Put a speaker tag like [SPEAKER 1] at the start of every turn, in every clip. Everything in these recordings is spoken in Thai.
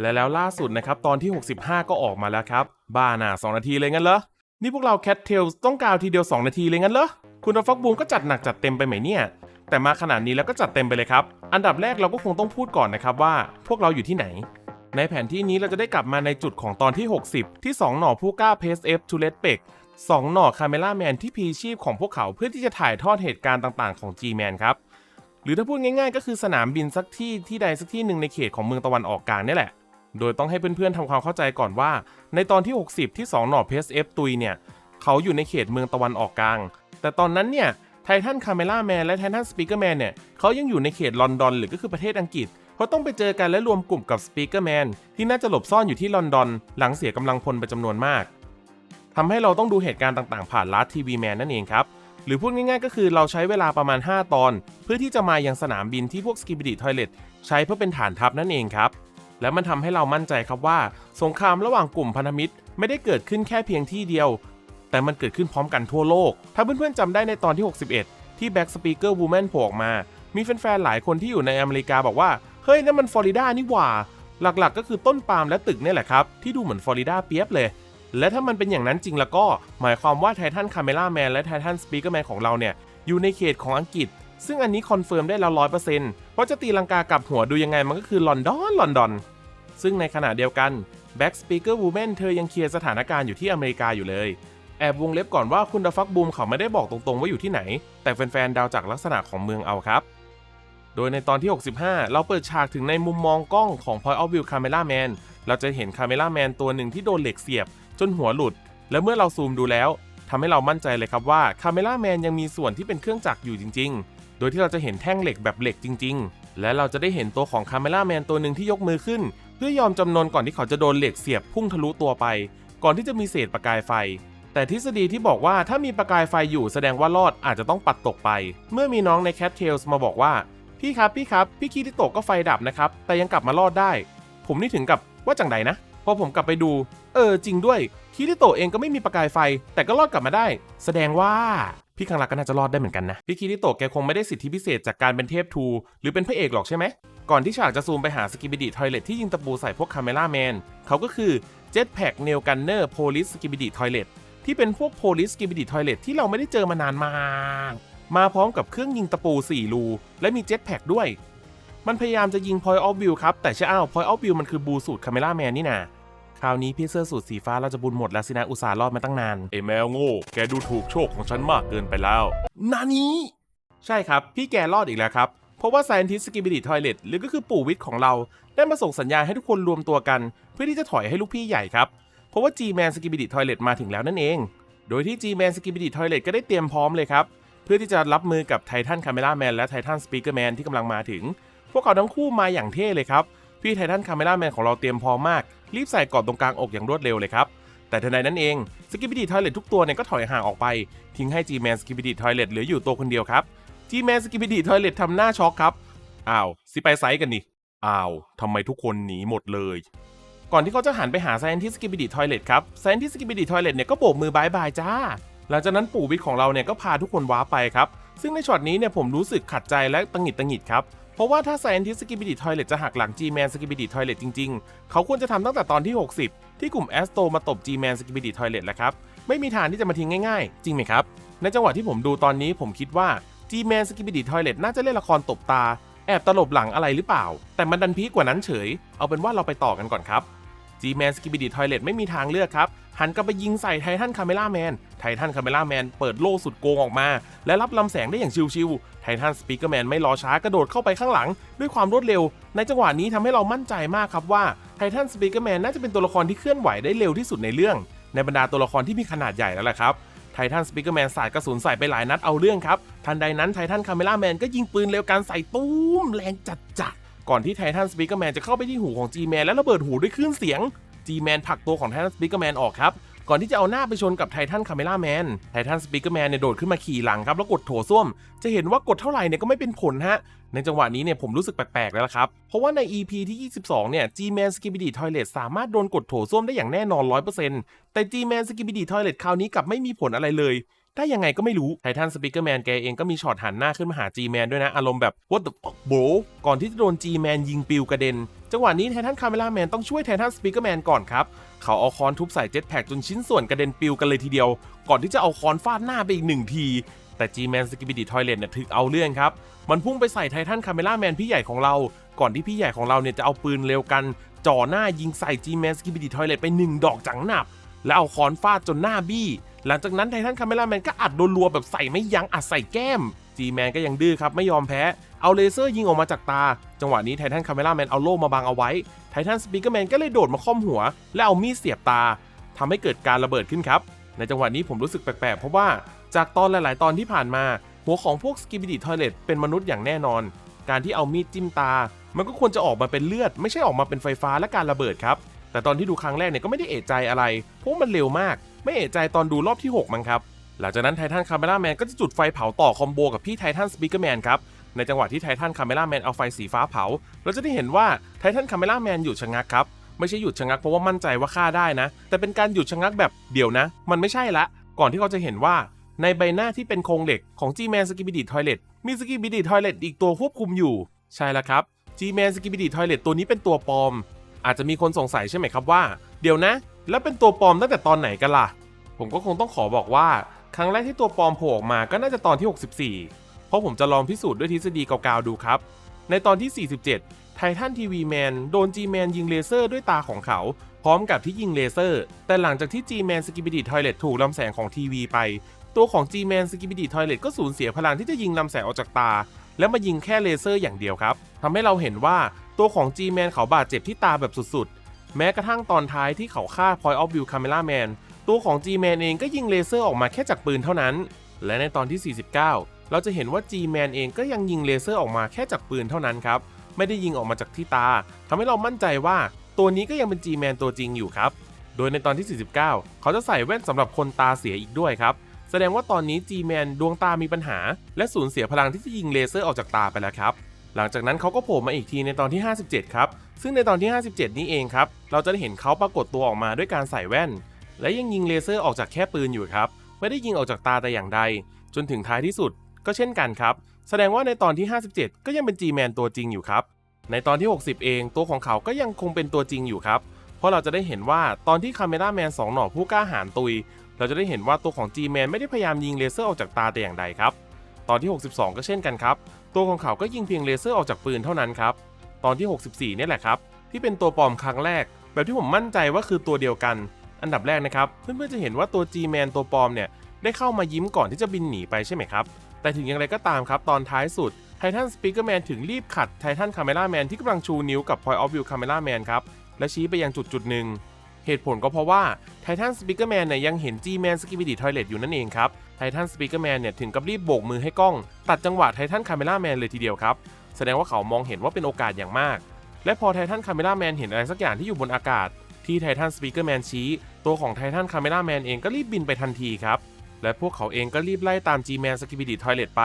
[SPEAKER 1] และแล้วล่าสุดนะครับตอนที่ 65 ก็ออกมาแล้วครับ บ้าน่ะ 2 นาทีเลยงั้นเหรอ นี่พวกเราแคทเทลต้องกาวทีเดียว 2 นาทีเลยงั้นเหรอ คุณรฟอกบูมก็จัดหนักจัดเต็มไปไหมเนี่ย แต่มาขนาดนี้แล้วก็จัดเต็มไปเลยครับ อันดับแรกเราก็คงต้องพูดก่อนนะครับว่าพวกเราอยู่ที่ไหน ในแผนที่นี้เราจะได้กลับมาในจุดของตอนที่ 60 ที่ 2 หน่อผู้กล้าเพสเอฟทูเลตเปกสองหน่อคาเมล่าแมนที่พีชีพของพวกเขาเพื่อที่จะถ่ายทอดเหตุการณ์ต่างๆของ G-Man ครับหรือถ้าพูดง่ายๆ ก็คือสนามบินสักที่ที่ใดสักที่หนึ่งในเขตของเมืองตะวันออกกลางนี่แหละ โดยต้องให้เพื่อนๆทำความเข้าใจก่อนว่า ในตอนที่ 60 ที่2หน่อเพสเอฟตุยเนี่ยเขาอยู่ในเขตเมืองตะวันออกกลาง แต่ตอนนั้นเนี่ยไททันคาเมล่าแมนและไททันสปีกเกอร์แมนเนี่ยเขายังอยู่ในเขตลอนดอน หรือก็คือประเทศอังกฤษเพราต้องไปเจอกันและรวมกลุ่มกับสปีกเกอร์แมนที่น่าจะหลบซ่อนอยู่ที่ลอนดอน หลังเสียกำลังพลไปจำนวนมากทำให้เราต้องดูเหตุการณ์ต่างๆ ผ่านลัดทีวีแมนนั่นเองครับ หรือพูดง่ายๆก็คือเราใช้เวลาประมาณ 5 ตอน เพื่อที่จะมายังสนามบินที่พวกสกิบิดิทอยเลตใช้เพื่อเป็นฐานทัพนั่นเองครับ และมันทำให้เรามั่นใจครับว่า สงครามระหว่างกลุ่มพันธมิตร ไม่ได้เกิดขึ้นแค่เพียงที่เดียว แต่มันเกิดขึ้นพร้อมกันทั่วโลก ถ้าเพื่อนๆจำได้ในตอนที่ 61 ที่ Back Speaker Woman โผล่ออกมา มีแฟนๆหลายคนที่อยู่ในอเมริกาบอกว่า เฮ้ยนั่นมันฟลอริดานี่หว่า หลักๆ ก็คือต้นปาล์มและตึกนี่แหละครับ ที่ดูเหมือนฟลอริดาเปียบเลย และถ้ามันเป็นอย่างนั้นจริงแล้วก็ หมายความว่าไททันคาเมล่าแมนและไททันสปีกเกอร์แมนของเราเนี่ยอยู่ในเขตของอังกฤษ ซึ่งอันนี้คอนเฟิร์มได้แล้วร้อยเปอร์เซ็นต์เพราะจะตีลังกากลับหัวดูยังไงมันก็คือลอนดอนลอนดอน ซึ่งในขณะเดียวกัน Back Speaker Woman เธอยังเคลียร์สถานการณ์อยู่ที่อเมริกาอยู่เลย แอบวงเล็บก่อนว่าคุณดฟักบูมเขาไม่ได้บอกตรงๆว่าอยู่ที่ไหน แต่แฟนๆเดาจากลักษณะของเมืองเอาครับ โดยในตอนที่ 65 เราเปิดฉากถึงในมุมมองกล้องของ Point of View Camera Man เราจะเห็น Camera Man ตัวหนึ่งที่โดนเหล็กเสียบ จนหัวหลุด และเมื่อเราซูมดูแล้ว ทำให้เรามั่นใจเลยครับว่า Camera Man ยังมีส่วนที่เป็นเครื่องจักรอยู่จริง ๆ โดยที่เราจะเห็นแท่งเหล็กแบบเหล็กจริง ๆ และเราจะได้เห็นตัวของ Camera Man ตัวหนึ่งที่ยกมือขึ้น เพื่อยอมจำนนก่อนที่เขาจะโดนเหล็กเสียบพุ่งทะลุตัวไป ก่อนที่จะมีเศษประกายไฟ แต่ทฤษฎีที่บอกว่าถ้ามีประกายไฟอยู่แสดงว่ารอดอาจจะต้องปัดตกไป เมื่อมีน้องใน Cat Tales มาบอกว่าพี่ครับพี่ครับพี่คีริโตะก็ไฟดับนะครับแต่ยังกลับมารอดได้ ผมนี่ถึงกับว่าจังใดนะ พอผมกลับไปดู เออจริงด้วยคีริโตะเองก็ไม่มีประกายไฟ แต่ก็รอดกลับมาได้ แสดงว่าพี่คังรักก็น่าจะรอดได้เหมือนกันนะ พี่คีริโตะแกคงไม่ได้สิทธิพิเศษจากการเป็นเทพทู หรือเป็นพระเอกหรอกใช่ไหม ก่อนที่ฉากจะซูมไปหาสกิบิดิทอยเลตที่ยิงตะปูใส่พวกคาเมล่าแมนเขาก็คือ Jetpack Nail Gunner Police Skibidi Toilet ที่เป็นพวก Police Skibidi Toilet ที่เราไม่ได้เจอมานานมากมาพร้อมกับเครื่องยิงตะปู 4 รู และมี Jetpack ด้วย มันพยายามจะยิง Point of View ครับแต่ใช่อ้าว Point of View มันคือบูสูตรคาเมล่าแมนนี่นา คราวนี้พี่เสื้อสูทสีฟ้าเราจะบุญหมดแล้วสินะอุตส่าห์รอดมาตั้งนานไอ้แมวโง่ แกดูถูกโชคของฉันมากเกินไปแล้ว นานี้ ใช่ครับ พี่แกรอดอีกแล้วครับ เพราะว่า Scientist Skibidi Toilet หรือก็คือปู่วิทย์ของเรา ได้มาส่งสัญญาณให้ทุกคนรวมตัวกัน เพื่อที่จะถอยให้ลูกพี่ใหญ่ครับ เพราะว่า G-Man Skibidi Toilet มาถึงแล้วนั่นเอง โดยที่ G-Man Skibidi Toilet ก็ได้เตรียมพร้อมเลยครับ เพื่อที่จะรับมือกับไททันคาเมล่าแมนและไททันสปีกเกอร์แมนที่กำลังมาถึง พวกเขาทั้งคู่มาอย่างเท่เลยครับ พี่ไททันคาเมล่าแมนของเราเตรียมพร้อมมาก รีบใส่กรอบตรงกลางอกอย่างรวดเร็วเลยครับ แต่ทันใดนั้นเองสกิบิดี้ทอยเลตทุกตัวเนี่ยก็ถอยห่างออกไป ทิ้งให้ G-Man Skibidi Toilet เหลืออยู่ตัวคนเดียวครับ G-Man Skibidi Toilet ทำหน้าช็อกครับอ้าวสิไปไซส์กันนี่อ้าวทำไมทุกคนหนีหมดเลยก่อนที่เขาจะหันไปหา Scientist Skibidi Toilet ครับ Scientist Skibidi Toilet เนี่ยก็โบกมือบายบายจ้า หลังจากนั้นปู่วิทย์ของเราเนี่ยก็พาทุกคนว้าไปครับ ซึ่งในช็อตนี้เนี่ยผมรู้สึกขัดใจและตังหิดตังหิดครับ เพราะว่าถ้า Scientist Skibidi Toilet จะหักหลัง G-Man Skibidi Toilet จริงๆ เขาควรจะทำตั้งแต่ตอนที่ 60 ที่กลุ่ม Astro มาตบ G-Man Skibidi Toilet แล้วครับ ไม่มีทางที่จะมาทิ้งง่ายๆ จริงไหมครับ ในจังหวะที่ผมดูตอนนี้ผมคิดว่า G-Man Skibidi Toilet น่าจะเล่นละครตบตา แอบตลบหลังอะไรหรือเปล่า แต่มันดันพีกกว่านั้นเฉย เอาเป็นว่าเราไปต่อกันก่อนครับ G-Man Skibidi Toilet ไม่มีทางเลือกครับ หันกลับไปยิงใส่ไททันคาเมล่าแมน ไททันคาเมล่าแมนเปิดโล่สุดโกงออกมา และรับลำแสงได้อย่างชิวๆ ไททันสปีกเกอร์แมนไม่รอช้ากระโดดเข้าไปข้างหลัง ด้วยความรวดเร็ว ในจังหวะนี้ทำให้เรามั่นใจมากครับว่าไททันสปีกเกอร์แมนน่าจะเป็นตัวละครที่เคลื่อนไหวได้เร็วที่สุดในเรื่อง ในบรรดาตัวละครที่มีขนาดใหญ่แล้วแหละครับไททันสปีกเกอร์แมนสาดกระสุนใส่ไปหลายนัดเอาเรื่องครับ ทันใดนั้นไททันคาเมล่าแมนก็ยิงปืนเร็วกันใส่ตุ้มแรงจัดจัด ก่อนที่ไททันสปีกเกอร์แมนจะเข้าไปที่หูของ G-Man และระเบิดหูด้วยคลื่นเสียง G-Man ผลักตัวของไททันสปีกเกอร์แมนออกครับ ก่อนที่จะเอาหน้าไปชนกับไททันคาเมล่าแมน ไททันสปีกเกอร์แมนเนี่ยโดดขึ้นมาขี่หลังครับแล้วกดโถส้วม จะเห็นว่ากดเท่าไหร่เนี่ยก็ไม่เป็นผลฮะ ในจังหวะนี้เนี่ยผมรู้สึกแปลกๆแล้วละครับ เพราะว่าใน EP ที่ 22 เนี่ย G-Man Skibidi Toilet สามารถโดนกดโถส้วมได้อย่างแน่นอน 100%แต่ G-Man Skibidi Toilet คราวนี้กลับไม่มีผลอะไรเลย ได้ยังไงก็ไม่รู้ไททันสปีกเกอร์แมนแกเองก็มีช็อตหันหน้าขึ้นมาหา G-Man ด้วยนะ อารมณ์แบบ what the fuck bro ก่อนที่จะโดน G-Man ยิงปิวกระเด็น จังหวะนี้ไททันคาเมล่าแมนต้องช่วยไททันสปีกเกอร์แมนก่อนครับ เขาเอาค้อนทุบใส่เจ็ตแพ็กจนชิ้นส่วนกระเด็นปิวกันเลยทีเดียว ก่อนที่จะเอาค้อนฟาดหน้าไปอีกหนึ่งที แต่ G-Man สกิบิดิทอยเลตเนี่ยถึกเอาเรื่องครับมันพุ่งไปใส่ไททันคาเมล่าแมนพี่ใหญ่ของเรา ก่อนที่พี่ใหญ่ของเราเนี่ยจะเอาปืนเร็วกันจ่อหน้ายิงใส่ G-Man สกิบิดิทอยเลตไปหนึ่งดอกจังหนับ แล้วเอาค้อนฟาดจนหน้าบี้ หลังจากนั้นไททันคาเมล่าแมนก็อัดรัวๆแบบใส่ไม่ยั้งอัดใส่แก้มจีแมนก็ยังดื้อครับไม่ยอมแพ้เอาเลเซอร์ยิงออกมาจากตา จังหวะนี้ไททันคาเมล่าแมนเอาโล่มาบังเอาไว้ไททันสปีกเกอร์แมนก็เลยโดดมาค่อมหัว และเอามีดเสียบตาทำให้เกิดการระเบิดขึ้นครับ ในจังหวะนี้ผมรู้สึกแปลกๆ เพราะว่าจากตอนหลายๆ ตอนที่ผ่านมา หัวของพวกสกิบิดิทอยเลตเป็นมนุษย์อย่างแน่นอน การที่เอามีดจิ้มตา มันก็ควรจะออกมาเป็นเลือด ไม่ใช่ออกมาเป็นไฟฟ้าและการระเบิดครับแต่ตอนที่ดูครั้งแรกเนี่ยก็ไม่ได้เอะใจอะไรเพราะมันเร็วมาก ไม่เอะใจตอนดูรอบที่ 6 มั้งครับ หลังจากนั้นไททันคาเมล่าแมนก็จะจุดไฟเผาต่อคอมโบกับพี่ไททันสปีกเกอร์แมนครับ ในจังหวะที่ไททันคาเมล่าแมนเอาไฟสีฟ้าเผา เราจะได้เห็นว่าไททันคาเมล่าแมนหยุดชะงักครับไม่ใช่หยุดชะงักเพราะว่ามั่นใจว่าฆ่าได้นะ แต่เป็นการหยุดชะงักแบบเดี๋ยวนะ มันไม่ใช่ละ ก่อนที่เขาจะเห็นว่า ในใบหน้าที่เป็นโครงเหล็กของ G-Man s k i b i d i Toilet มี s k i b i d i Toilet อีกตัวควบคุมอยู่ ใช่แล้วครับ G-Man s k i b i d i Toilet ตัวนี้เป็นตัวปลอม อาจจะมีคนสงสัยใช่ไหมครับว่า เดี๋ยวนะ แล้วเป็นตัวปลอมตั้งแต่ตอนไหนกันล่ะ ผมก็คงต้องขอบอกว่า ครั้งแรกที่ตัวปลอมโผล่ออกมาก็น่าจะตอนที่ 64 เพราะผมจะลองพิสูจน์ด้วยทฤษฎีเก่าๆดูครับ ในตอนที่ 47 ไททันทีวีแมนโดน G-Man ยิงเลเซอร์ด้วยตาของเขา พร้อมกับที่ยิงเลเซอร์ แต่หลังจากที่ G-Man s k i b i d i Toilet ถูกลำแสงของทีวีไป ตัวของ G-Man s k i b i d i Toilet ก็สูญเสียพลังที่จะยิงลำแสงออกจากตา แล้วมายิงแค่เลเซอร์อย่างเดียวครับทำให้เราเห็นว่าตัวของ G-Man เขาบาดเจ็บที่ตาแบบสุดๆ แม้กระทั่งตอนท้ายที่เขาฆ่า Point of View Camera Man ตัวของ G-Man เองก็ยิงเลเซอร์ออกมาแค่จากปืนเท่านั้น และในตอนที่ 49 เราจะเห็นว่า G-Man เองก็ยังยิงเลเซอร์ออกมาแค่จากปืนเท่านั้นครับ ไม่ได้ยิงออกมาจากที่ตาทำให้เรามั่นใจว่าตัวนี้ก็ยังเป็น G-Man ตัวจริงอยู่ครับ โดยในตอนที่ 49 เขาจะใส่แว่นสำหรับคนตาเสียอีกด้วยครับ แสดงว่าตอนนี้ G-Man ดวงตามีปัญหา และสูญเสียพลังที่จะยิงเลเซอร์ออกจากตาไปแล้วครับ หลังจากนั้นเขาก็โผล่มาอีกทีในตอนที่ 57 ครับ ซึ่งในตอนที่ 57 นี้เองครับ เราจะได้เห็นเขาปรากฏตัวออกมาด้วยการใส่แว่น และยังยิงเลเซอร์ออกจากแค่ปืนอยู่ครับ ไม่ได้ยิงออกจากตาแต่อย่างใด จนถึงท้ายที่สุด ก็เช่นกันครับ แสดงว่าในตอนที่ 57 ก็ยังเป็น G-Man ตัวจริงอยู่ครับ ในตอนที่ 60 เอง ตัวของเขาก็ยังคงเป็นตัวจริงอยู่ครับ เพราะเราจะได้เห็นว่าตอนที่คาเมราแมน2หน่อผู้กล้าหาญตุย เราจะได้เห็นว่าตัวของ G-Man ไม่ได้พยายามยิงเลเซอร์ออกจากตาแต่อย่างใดครับ ตอนที่ 62 ก็เช่นกันครับ ตัวของเขาก็ยิงเพียงเลเซอร์ออกจากปืนเท่านั้นครับ ตอนที่ 64 เนี่ยแหละครับ ที่เป็นตัวปลอมครั้งแรก แบบที่ผมมั่นใจว่าคือตัวเดียวกัน อันดับแรกนะครับ เพื่อนๆจะเห็นว่าตัว G-Man ตัวปลอมเนี่ยได้เข้ามายิ้มก่อนที่จะบินหนีไปใช่ไหมครับ แต่ถึงอย่างไรก็ตามครับ ตอนท้ายสุดไททันสปีกเกอร์แมนถึงรีบขัดไททันคาเม r ่าแมนที่กำลังชูนิ้วกับ Point of View Camera Man ครับ และชี้ไปยังจุดจุดหนึ่งเหตุผลก็เพราะว่าไททันสปีกเกอร์แมนเนี่ยยังเห็น G-Man สกิบิดิทอยเลตอยู่นั่นเองครับ ไททันสปีกเกอร์แมนเนี่ยถึงกับรีบโบกมือให้กล้อง ตัดจังหวะไททันคาเม r ่าแมนเลยทีเดียวครับ แสดงว่าเขามองเห็นว่าเป็นโอกาสอย่างมาก และพอไททันคาเม r ่าแมนเห็นอะไรสักอย่างที่อยู่บนอากาศ ที่ไททันสปีกเกอร์แมนชี้ตัวของไททันคาเม r ่าแมนเองก็รีบบินไปทันทีครับ และพวกเขาเองก็รีบไล่ตาม G-Man สกิบิดิทอยเลตไป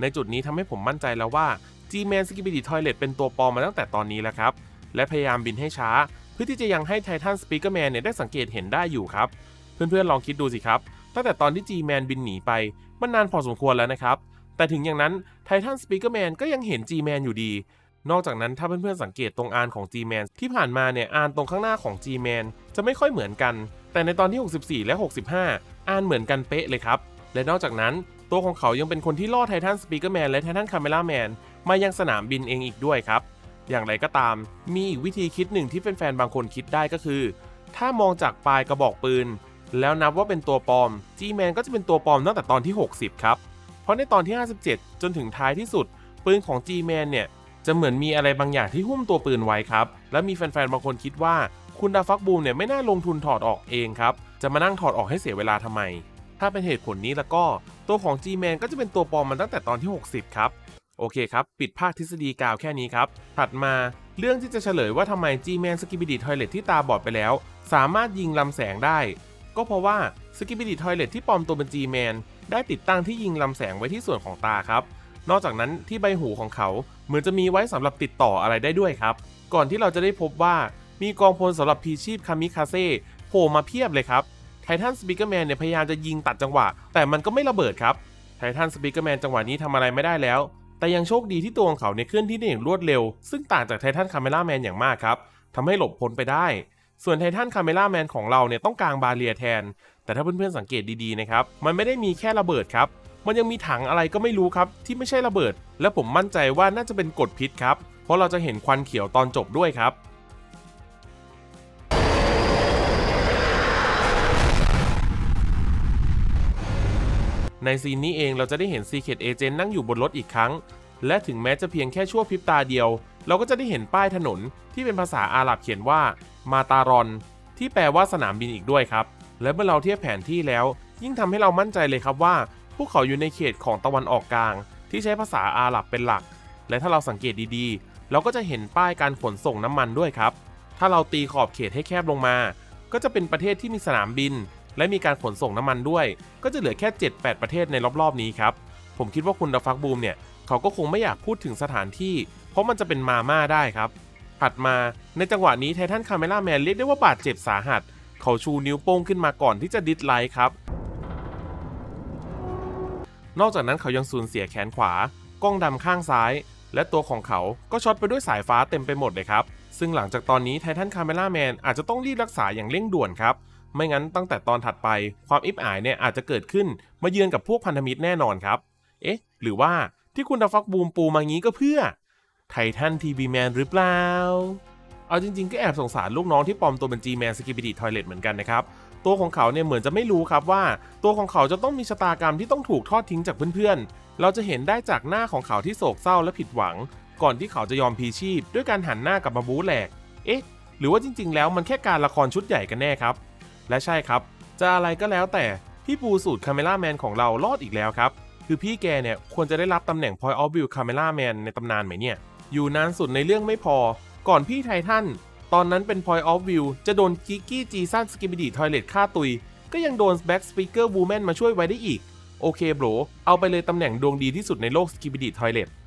[SPEAKER 1] ในจุดนี้ทำให้ผมมั่นใจแล้วว่า G-Man สกิบิดิทอยเลตเป็นตัวปลอมมาตั้งแต่ตอนนี้แล้วครับและพยายามบินให้ช้า เพื่อที่จะยังให้ไททันสปีกเกอร์แมนเนี่ยได้สังเกตเห็นได้อยู่ครับ เพื่อนๆลองคิดดูสิครับ ตั้งแต่ตอนที่ G-Man บินหนีไป มันนานพอสมควรแล้วนะครับ แต่ถึงอย่างนั้นไททันสปีกเกอร์แมนก็ยังเห็น G-Man อยู่ดี นอกจากนั้นถ้าเพื่อนๆสังเกตตรงอานของ G-Man ที่ผ่านมาเนี่ยอานตรงข้างหน้าของ G-Man จะไม่ค่อยเหมือนกัน แต่ในตอนที่ 64 และ 65 อานเหมือนกันเป๊ะเลยครับ และนอกจากนั้น ตัวของเขายังเป็นคนที่ล่อไททันสปีกเกอร์แมนและไททันคาเมล่าแมนมายังสนามบินเองอีกด้วยครับ อย่างไรก็ตาม มีอีกวิธีคิดหนึ่งที่แฟนๆบางคนคิดได้ก็คือ ถ้ามองจากปลายกระบอกปืน แล้วนับว่าเป็นตัวปลอม G-Man ก็จะเป็นตัวปลอมตั้งแต่ตอนที่ 60 ครับ เพราะในตอนที่ 57 จนถึงท้ายที่สุด ปืนของ G-Man เนี่ย จะเหมือนมีอะไรบางอย่างที่หุ้มตัวปืนไว้ครับ และมีแฟนๆ บางคนคิดว่า คุณดาฟักบูมเนี่ยไม่น่าลงทุนถอดออกเองครับ จะมานั่งถอดออกให้เสียเวลาทำไม ถ้าเป็นเหตุผลนี้แล้วก็ตัวของ G-Man ก็จะเป็นตัวปลอมมันตั้งแต่ตอนที่ 60 ครับ โอเคครับ ปิดภาคทฤษฎีกาวแค่นี้ครับ ถัดมาเรื่องที่จะเฉลยว่าทำไม G-Man สกิบิดิทอยเลตที่ตาบอดไปแล้ว สามารถยิงลำแสงได้ ก็เพราะว่าสกิบิดิทอยเลตที่ปลอมตัวเป็น G-Man ได้ติดตั้งที่ยิงลำแสงไว้ที่ส่วนของตาครับ นอกจากนั้นที่ใบหูของเขาเหมือนจะมีไว้สำหรับติดต่ออะไรได้ด้วยครับ ก่อนที่เราจะได้พบว่ามีกองพลสำหรับพีชีพคามิคาเซ่โผล่มาเพียบเลยครับแถทันสปีกเกอร์แมนเนี่ยพยายามจะยิงตัดจังหวะ แต่มันก็ไม่ระเบิดครับไททันสปีกเกอร์แมนจังหวะนี้ทำอะไรไม่ได้แล้ว แต่ยังโชคดีที่ตัวของเขาเนี่ยเคลื่อนที่ได้อย่างรวดเร็ว ซึ่งต่างจากไททันคาเมล่าแมนอย่างมากครับทำให้หลบพ้นไปได้ ส่วนไททันคาเมล่าแมนของเราเนี่ยต้องกางบาเรียแทน แต่ถ้าเพื่อนๆสังเกตดีๆนะครับ มันไม่ได้มีแค่ระเบิดครับ มันยังมีถังอะไรก็ไม่รู้ครับ ที่ไม่ใช่ระเบิด และผมมั่นใจว่าน่าจะเป็นกดพิษครับ เพราะเราจะเห็นควันเขียวตอนจบด้วยครับในซีนนี้เองเราจะได้เห็น Secret Agent นั่งอยู่บนรถอีกครั้ง และถึงแม้จะเพียงแค่ชั่วพริบตาเดียว เราก็จะได้เห็นป้ายถนนที่เป็นภาษาอาหรับเขียนว่ามาตารอน ที่แปลว่าสนามบินอีกด้วยครับ และเมื่อเราเทียบแผนที่แล้ว ยิ่งทำให้เรามั่นใจเลยครับว่า พวกเขาอยู่ในเขตของตะวันออกกลาง ที่ใช้ภาษาอาหรับเป็นหลัก และถ้าเราสังเกตดีๆ เราก็จะเห็นป้ายการขนส่งน้ำมันด้วยครับ ถ้าเราตีขอบเขตให้แคบลงมา ก็จะเป็นประเทศที่มีสนามบิน และมีการขนส่งน้ำมันด้วย ก็จะเหลือแค่ 7-8 ประเทศในรอบๆนี้ครับผมคิดว่าคุณดาฟักบูมเนี่ยเขาก็คงไม่อยากพูดถึงสถานที่ เพราะมันจะเป็นมาม่าได้ครับ ถัดมาในจังหวะนี้ไททันคาเมล่าแมนเรียกได้ว่าบาดเจ็บสาหัส เขาชูนิ้วโป้งขึ้นมาก่อนที่จะดิสไลค์ครับ นอกจากนั้นเขายังสูญเสียแขนขวา กล้องดำข้างซ้าย และตัวของเขาก็ช็อตไปด้วยสายฟ้าเต็มไปหมดเลยครับ ซึ่งหลังจากตอนนี้ไททันคาเมล่าแมนอาจจะต้องรีบรักษาอย่างเร่งด่วนครับ ไม่งั้นตั้งแต่ตอนถัดไป ความอิบอายเนี่ยอาจจะเกิดขึ้นมาเยือนกับพวกพันธมิตรแน่นอนครับ เอ๊ะ หรือว่าที่คุณดาฟักบูมปูมางี้ก็เพื่อ ไททันทีวีแมนหรือเปล่า เอาจริงๆ ก็แอบสงสารลูกน้องที่ปลอมตัวเป็น G-Man s k i p i d y Toilet เหมือนกันนะครับ ตัวของเขาเนี่ยเหมือนจะไม่รู้ครับว่า ตัวของเขาจะต้องมีชะตากรรมที่ต้องถูกทอดทิ้งจากเพื่อนๆ เราจะเห็นได้จากหน้าของเขาที่โศกเศร้าและผิดหวัง ก่อนที่เขาจะยอมพีชีพ ด้วยการหันหน้ากลับมาบู๊แหลก เอ๊ะ หรือว่าจริง ๆ แล้วมันแค่การละครชุดใหญ่กันแน่ครับ และใช่ครับ จะอะไรก็แล้วแต่พี่ปูสูตรคาเมล่าแมนของเรารอดอีกแล้วครับ คือพี่แกเนี่ยควรจะได้รับตำแหน่ง Point of View Camera Man ในตำนานไหมเนี่ย อยู่นานสุดในเรื่องไม่พอ ก่อนพี่ไททันตอนนั้นเป็น Point of View จะโดนกิกกี้จีซันสกิบิดีทอยเลตฆ่าตุย ก็ยังโดน Back Speaker Woman มาช่วยไว้ได้อีก โอเคโบรเอาไปเลยตำแหน่งดวงดีที่สุดในโลกสกิบิดีทอยเลต